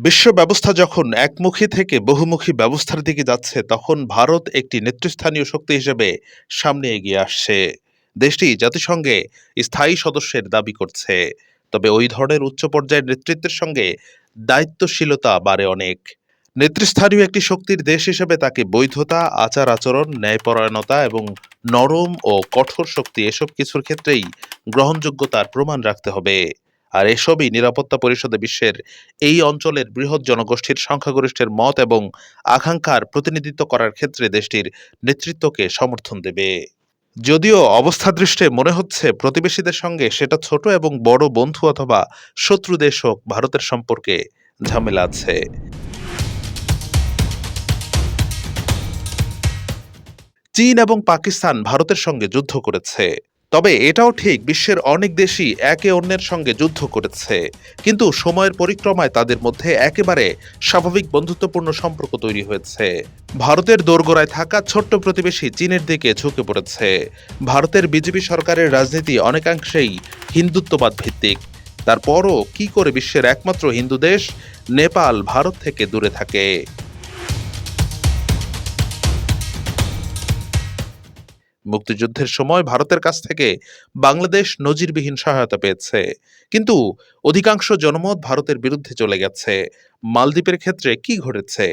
বিশ্ব ব্যবস্থা যখন একমুখী থেকে বহুমুখী ব্যবস্থার দিকে যাচ্ছে, তখন ভারত একটি নেতৃস্থানীয় শক্তি হিসেবে সামনে এগিয়ে আসছে। দেশটি জাতিসংঘে স্থায়ী সদস্যের দাবি করছে। তবে ওই ধরনের উচ্চ পর্যায়ের নেতৃত্বের সঙ্গে দায়িত্বশীলতা বাড়ে অনেক। নেতৃস্থানীয় একটি শক্তির দেশ হিসেবে তাকে বৈধতা আচার আচরণ ন্যায়পরায়ণতা এবং নরম ও কঠোর শক্তি এসব কিছুর ক্ষেত্রেই গ্রহণযোগ্যতার প্রমাণ রাখতে হবে। আর এসবই নিরাপত্তা পরিষদে বিশ্বের এই অঞ্চলের বৃহৎ জনগোষ্ঠীর সংখ্যাগরিষ্ঠের মত এবং আকাঙ্ক্ষার প্রতিনিধিত্ব করার ক্ষেত্রে দেশটির নেতৃত্বকে সমর্থন দেবে। যদিও অবস্থা দৃষ্টে মনে হচ্ছে প্রতিবেশীদের সঙ্গে সেটা ছোট এবং বড় বন্ধু অথবা শত্রু দেশ হোক, ভারতের সম্পর্কে ঝামেলা আছে। চীন এবং পাকিস্তান ভারতের সঙ্গে যুদ্ধ করেছে। তবে এটাও ঠিক, বিশ্বের অনেক দেশই একে অন্যের সঙ্গে যুদ্ধ করেছে। কিন্তু সময়ের পরিক্রমায় তাদের মধ্যে একেবারে স্বাভাবিক বন্ধুত্বপূর্ণ সম্পর্ক তৈরি হয়েছে। ভারতের দোরগোড়ায় থাকা ছোট্ট প্রতিবেশী চীনের দিকে ঝুঁকে পড়েছে। ভারতের বিজেপি সরকারের রাজনীতি অনেকাংশেই হিন্দুত্ববাদ ভিত্তিক। তারপরও কি করে বিশ্বের একমাত্র হিন্দু দেশ, নেপাল ভারত থেকে দূরে থাকে? মুক্তিযুদ্ধের সময় ভারতের কাছ থেকে বাংলাদেশ নজিরবিহীন সহায়তা পেয়েছে। কিন্তু অধিকাংশ জনমত ভারতের বিরুদ্ধে চলে গেছে। মালদ্বীপের ক্ষেত্রে কি ঘটেছে?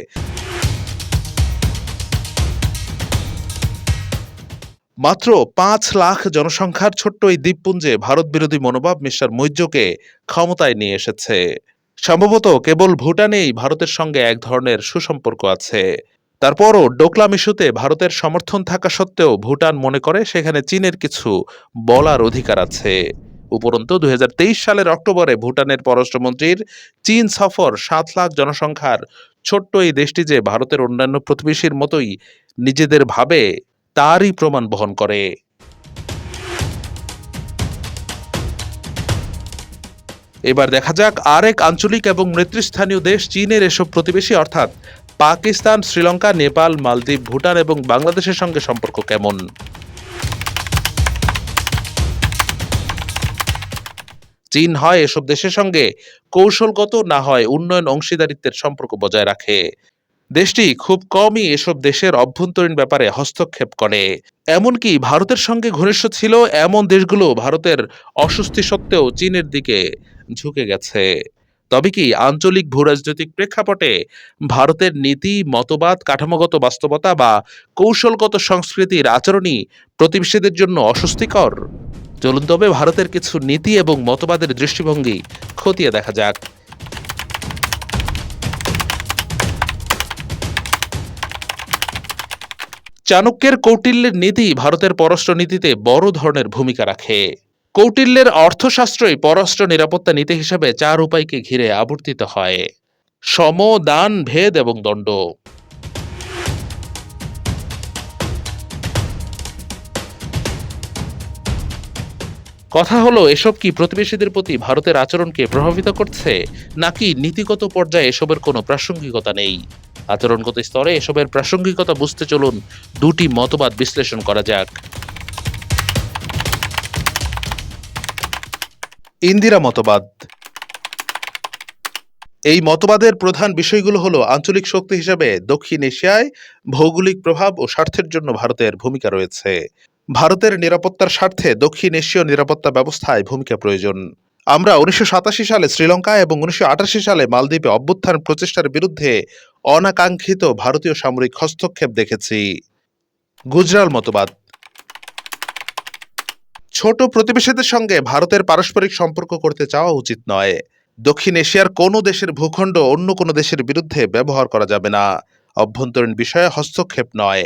মাত্র পাঁচ লাখ জনসংখ্যার ছোট্ট এই দ্বীপপুঞ্জে ভারত বিরোধী মনোভাব মিস্টার মৈর্যকে ক্ষমতায় নিয়ে এসেছে। সম্ভবত কেবল ভুটানেই ভারতের সঙ্গে এক ধরনের সুসম্পর্ক আছে। তারপরও ডোকলাম ইস্যুতে ভারতের সমর্থন থাকা সত্ত্বেও ভুটান মনে করে সেখানে চীনের কিছু বলার অধিকার আছে। উপরন্তু দু হাজার তেইশ সালের অক্টোবরে ভুটানের পররাষ্ট্রমন্ত্রীর চীন সফর সাত লাখ জনসংখ্যার ছোট্ট এই দেশটি যে ভারতের অন্যান্য প্রতিবেশীর মতোই নিজেদের ভাবে, তারই প্রমাণ বহন করে। এবার দেখা যাক আরেক আঞ্চলিক এবং নেতৃস্থানীয় দেশ চীনের এসব প্রতিবেশী, অর্থাৎ পাকিস্তান, শ্রীলঙ্কা, নেপাল, মালদ্বীপ, ভুটান এবং বাংলাদেশের সঙ্গে সম্পর্ক কেমন? চীন হয় এসব দেশের সঙ্গে, কৌশলগত না হয় উন্নয়ন, অংশীদারিত্বের সম্পর্ক বজায় রাখে। দেশটি খুব কমই এসব দেশের অভ্যন্তরীণ ব্যাপারে হস্তক্ষেপ করে। এমনকি ভারতের সঙ্গে ঘনিষ্ঠ ছিল এমন দেশগুলো ভারতের অস্বস্তি সত্ত্বেও চীনের দিকে ঝুঁকে গেছে। তবে কি আঞ্চলিক ভূরাজনৈতিক প্রেক্ষাপটে ভারতের নীতি, মতবাদ, কাঠামোগত বাস্তবতা বা কৌশলগত সংস্কৃতির আচরণই প্রতিবেশীদের জন্য অস্বস্তিকর? চলুন তবে ভারতের কিছু নীতি এবং মতবাদের দৃষ্টিভঙ্গি খতিয়ে দেখা যাক। চাণক্যের কৌটিল্যের নীতি ভারতের পররাষ্ট্র নীতিতে বড় ধরনের ভূমিকা রাখে। কৌটিল্যের অর্থশাস্ত্রই পররাষ্ট্র নিরাপত্তা নীতি হিসেবে চার উপায়কে ঘিরে আবর্তিত হয়। সম, দান, ভেদ এবং দণ্ড। কথা হলো, এসব কি প্রতিবেশীদের প্রতি ভারতের আচরণকে প্রভাবিত করছে, নাকি নীতিগত পর্যায়ে এসবের কোনো প্রাসঙ্গিকতা নেই? আচরণগত স্তরে এসবের প্রাসঙ্গিকতা বুঝতে চলুন, দুটি মতবাদ বিশ্লেষণ করা যাক। ইন্দিরা মতবাদ। এই মতবাদের প্রধান বিষয়গুলো হলো আঞ্চলিক শক্তি হিসেবে দক্ষিণ এশিয়ায় ভৌগোলিক প্রভাব ও স্বার্থের জন্য ভারতের ভূমিকা রয়েছে। ভারতের নিরাপত্তার স্বার্থে দক্ষিণ এশীয় নিরাপত্তা ব্যবস্থায় ভূমিকা প্রয়োজন। আমরা উনিশশো সাতাশি সালে শ্রীলঙ্কা এবং উনিশশো আটাশি সালে মালদ্বীপে অভ্যুত্থান প্রচেষ্টার বিরুদ্ধে অনাকাঙ্ক্ষিত ভারতীয় সামরিক হস্তক্ষেপ দেখেছি। গুজরাল মতবাদ। ছোট প্রতিবেশীদের সঙ্গে ভারতের পারস্পরিক সম্পর্ক করতে চাওয়া উচিত নয়। দক্ষিণ এশিয়ার কোনো দেশের ভূখণ্ড অন্য কোনো দেশের বিরুদ্ধে ব্যবহার করা যাবে না। অভ্যন্তরীণ বিষয়ে হস্তক্ষেপ নয়।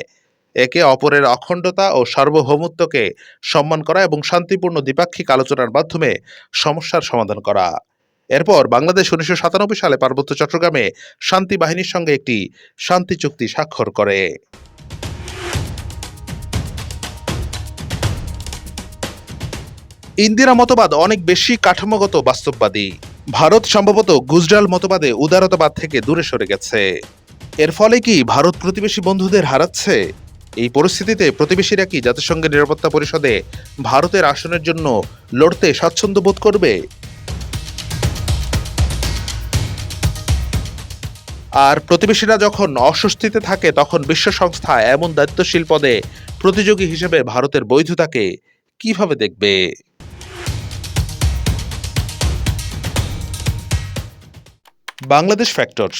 একে অপরের অখণ্ডতা ও সার্বভৌমত্বকে সম্মান করা এবং শান্তিপূর্ণ দ্বিপাক্ষিক আলোচনার মাধ্যমে সমস্যার সমাধান করা। এরপর বাংলাদেশ উনিশশো সাতানব্বই সালে পার্বত্য চট্টগ্রামে শান্তি বাহিনীর সঙ্গে একটি শান্তি চুক্তি স্বাক্ষর করে। ইন্দিরা মতবাদ অনেক বেশি কাঠামোগত বাস্তববাদী। ভারত সম্ভবত গুজরাল মতবাদে উদারতাবাদ থেকে দূরে সরে গেছে। এর ফলে কি ভারত প্রতিবেশী বন্ধুদের হারাচ্ছে? এই পরিস্থিতিতে প্রতিবেশীরা কি জাতিসংঘের নিরাপত্তা পরিষদে ভারতের আসনের জন্য লড়তে স্বাচ্ছন্দ্য বোধ করবে? আর প্রতিবেশীরা যখন অস্বস্তিতে থাকে, তখন বিশ্ব সংস্থা এমন দায়িত্বশীল পদে প্রতিযোগী হিসেবে ভারতের বৈধতাকে কীভাবে দেখবে? বাংলাদেশ ফ্যাক্টর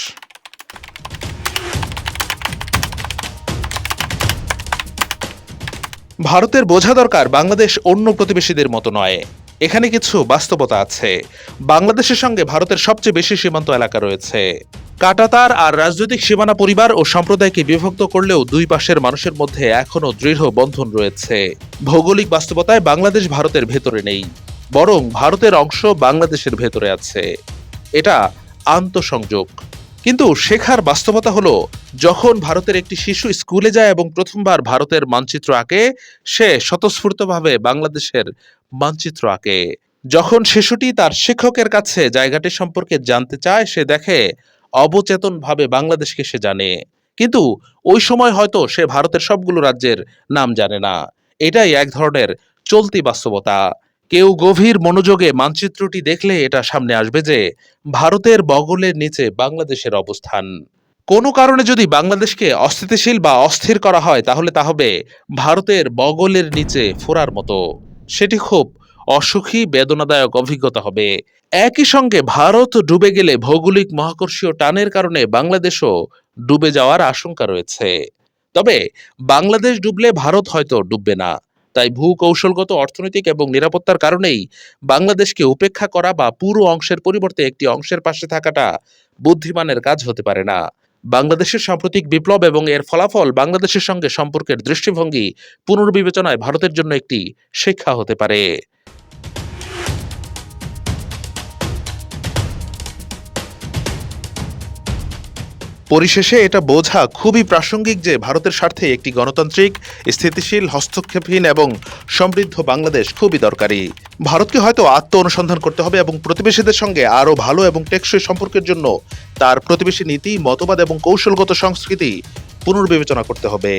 ভারতের বোঝা দরকার বাংলাদেশ অন্য প্রতিবেশীদের মতো নয়। এখানে কিছু বাস্তবতা আছে। বাংলাদেশের সঙ্গে ভারতের সবচেয়ে বেশি সীমান্ত এলাকা রয়েছে। কাটাতার আর রাজনৈতিক সীমানা পরিবার ও সম্প্রদায়কে বিভক্ত করলেও দুই পাশের মানুষের মধ্যে এখনও দৃঢ় বন্ধন রয়েছে। ভৌগোলিক বাস্তবতায় বাংলাদেশ ভারতের ভেতরে নেই, বরং ভারতের অংশ বাংলাদেশের ভেতরে আছে। এটা আন্তঃসংযোগ। কিন্তু শেখার বাস্তবতা হলো, যখন ভারতের একটি শিশু স্কুলে যায় এবং প্রথমবার ভারতের মানচিত্র আঁকে, সে স্বতঃস্ফূর্তভাবে বাংলাদেশের মানচিত্র আঁকে। যখন শিশুটি তার শিক্ষকের কাছে জায়গাটি সম্পর্কে জানতে চায়, সে দেখে, অবচেতনভাবে বাংলাদেশকে সে জানে। কিন্তু ওই সময় হয়তো সে ভারতের সবগুলো রাজ্যের নাম জানে না। এটাই এক ধরনের চলতি বাস্তবতা। কেউ গভীর মনোযোগে মানচিত্রটি দেখলে এটা সামনে আসবে যে ভারতের বগলের নিচে বাংলাদেশের অবস্থান। কোনো কারণে যদি বাংলাদেশকে অস্থিতিশীল বা অস্থির করা হয়, তাহলে তা হবে ভারতের বগলের নিচে ফোরার মতো। সেটি খুব অসুখী, বেদনাদায়ক অভিজ্ঞতা হবে। একই সঙ্গে ভারত ডুবে গেলে ভৌগোলিক মহাকর্ষীয় টানের কারণে বাংলাদেশও ডুবে যাওয়ার আশঙ্কা রয়েছে। তবে বাংলাদেশ ডুবলে ভারত হয়তো ডুববে না। তাই ভূ কৌশলগত অর্থনৈতিক এবং নিরাপত্তার কারণেই বাংলাদেশকে উপেক্ষা করা বা পুরো অংশের পরিবর্তে একটি অংশের পাশে থাকাটা বুদ্ধিমানের কাজ হতে পারে না। বাংলাদেশের সাম্প্রতিক বিপ্লব এবং এর ফলাফল বাংলাদেশের সঙ্গে সম্পর্কের দৃষ্টিভঙ্গি পুনর্বিবেচনায় ভারতের জন্য একটি শিক্ষা হতে পারে। পরিশেষে এটা বোঝা খুবই প্রাসঙ্গিক যে ভারতের স্বার্থে একটি গণতান্ত্রিক, স্থিতিশীল, হস্তক্ষেপহীন এবং সমৃদ্ধ বাংলাদেশ খুবই দরকারি। ভারতকে হয়তো আত্ম অনুসন্ধান করতে হবে এবং প্রতিবেশীদের সঙ্গে আরও ভালো এবং টেকসই সম্পর্কের জন্য তার প্রতিবেশী নীতি, মতবাদ এবং কৌশলগত সংস্কৃতি পুনর্বিবেচনা করতে হবে।